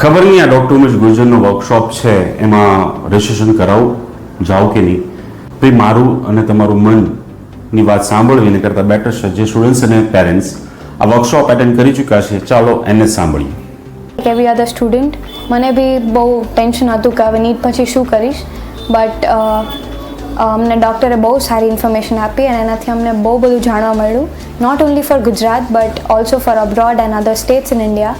ખબર નહીં આ ડૉક્ટર ઉમેશ ગુર્જરનો વર્કશોપ છે, એમાં રજિસ્ટ્રેશન કરાવું? જાઓ કે નહીં? ભાઈ, મારું અને તમારું મનની વાત સાંભળવીને કરતાં બેટર છે, જે સ્ટુડન્ટ્સ અને પેરેન્ટ્સ આ વર્કશોપ અટેન્ડ કરી ચૂક્યા છે. ચાલો, એને સાંભળીએ. એવી અધર સ્ટુડન્ટ મને બી બહુ ટેન્શન હતું કે હવે નીટ પછી શું કરીશ? બટ અમને ડૉક્ટરે બહુ સારી ઇન્ફોર્મેશન આપી અને એનાથી અમને બહુ બધું જાણવા મળ્યું. Not only for Gujarat but also for abroad and other states in India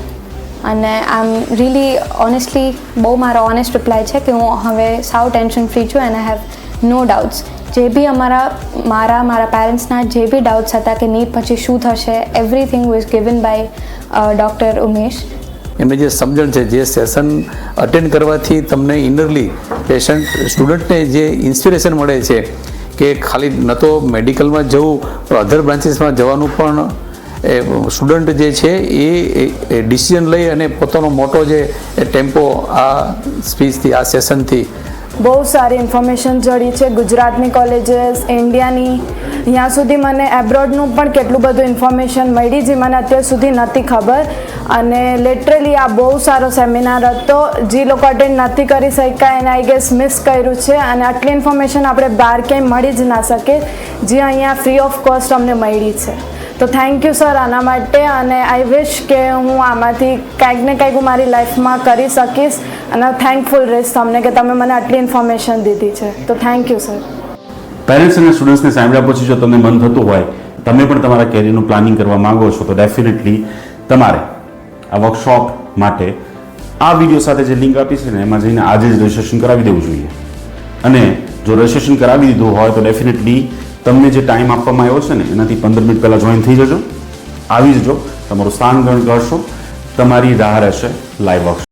અને આમ રિયલી ઓનેસ્ટલી બહુ મારો ઓનેસ્ટ રિપ્લાય છે કે હું હવે સાવ ટેન્શન ફ્રી છું and I have no doubts જે બી અમારા, મારા મારા પેરેન્ટ્સના જે બી ડાઉટ્સ હતા કે નીટ પછી શું થશે everything was given by doctor Umesh. એમની જે સમજણ છે, જે સેશન અટેન્ડ કરવાથી તમને ઇનરલી પેશન્ટ સ્ટુડન્ટને જે ઇન્સ્પિરેશન મળે છે કે ખાલી ન તો મેડિકલમાં જવું પણ અધર બ્રાન્ચીસમાં જવાનું પણ સ્ટુડન્ટ જે છે, એ ડિસિઝન લઈ અને પોતાનો મોટો જે ટેમ્પો આ સ્પીચથી આ સેશનથી બહુ સારી ઇન્ફોર્મેશન જડી છે ગુજરાતની કોલેજીસ ઇન્ડિયાની ત્યાં સુધી મને એબ્રોડનું પણ કેટલું બધું ઇન્ફોર્મેશન મળી જે મને અત્યાર સુધી નથી ખબર. અને લિટરલી આ બહુ સારો સેમિનાર હતો. જે લોકો અટેન્ડ નથી કરી શક્યા એને આઈ ગેસ મિસ કર્યું છે અને આટલી ઇન્ફોર્મેશન આપણે બહાર ક્યાંય મળી જ ના શકે. જે અહીંયા ફ્રી ઓફ કોસ્ટ અમને મળી છે. તો થેન્ક યુ સર આના માટે. અને આઈ વિશ કે હું આમાંથી કાંઈક ને કાંઈક હું મારી લાઈફમાં કરી શકીશ. અને થેન્કફુલ રહીશ તમને કે તમે મને આટલી ઇન્ફોર્મેશન દીધી છે. તો થેન્ક યુ સર પેરેન્ટ્સ અને સ્ટુડન્ટ્સને સાંભળ્યા પછી જો તમને મન થતું હોય, તમે પણ તમારા કેરિયરનું પ્લાનિંગ કરવા માંગો છો, તો ડેફિનેટલી તમારે આ વર્કશોપ માટે આ વીડિયો સાથે જે લિંક આપી છે ને, એમાં જઈને આજે જ રજિસ્ટ્રેશન કરાવી દેવું જોઈએ. અને જો રજિસ્ટ્રેશન કરાવી દીધું હોય, તો ડેફિનેટલી તમને જે ટાઈમ આપવામાં આવ્યો છે ને, એનાથી પંદર મિનિટ પહેલાં જોઈન થઈ જજો. આવી જજો. તમારું સ્થાન ગ્રહણ કરશો. તમારી રાહ રહેશે લાઈવ વર્કશોપ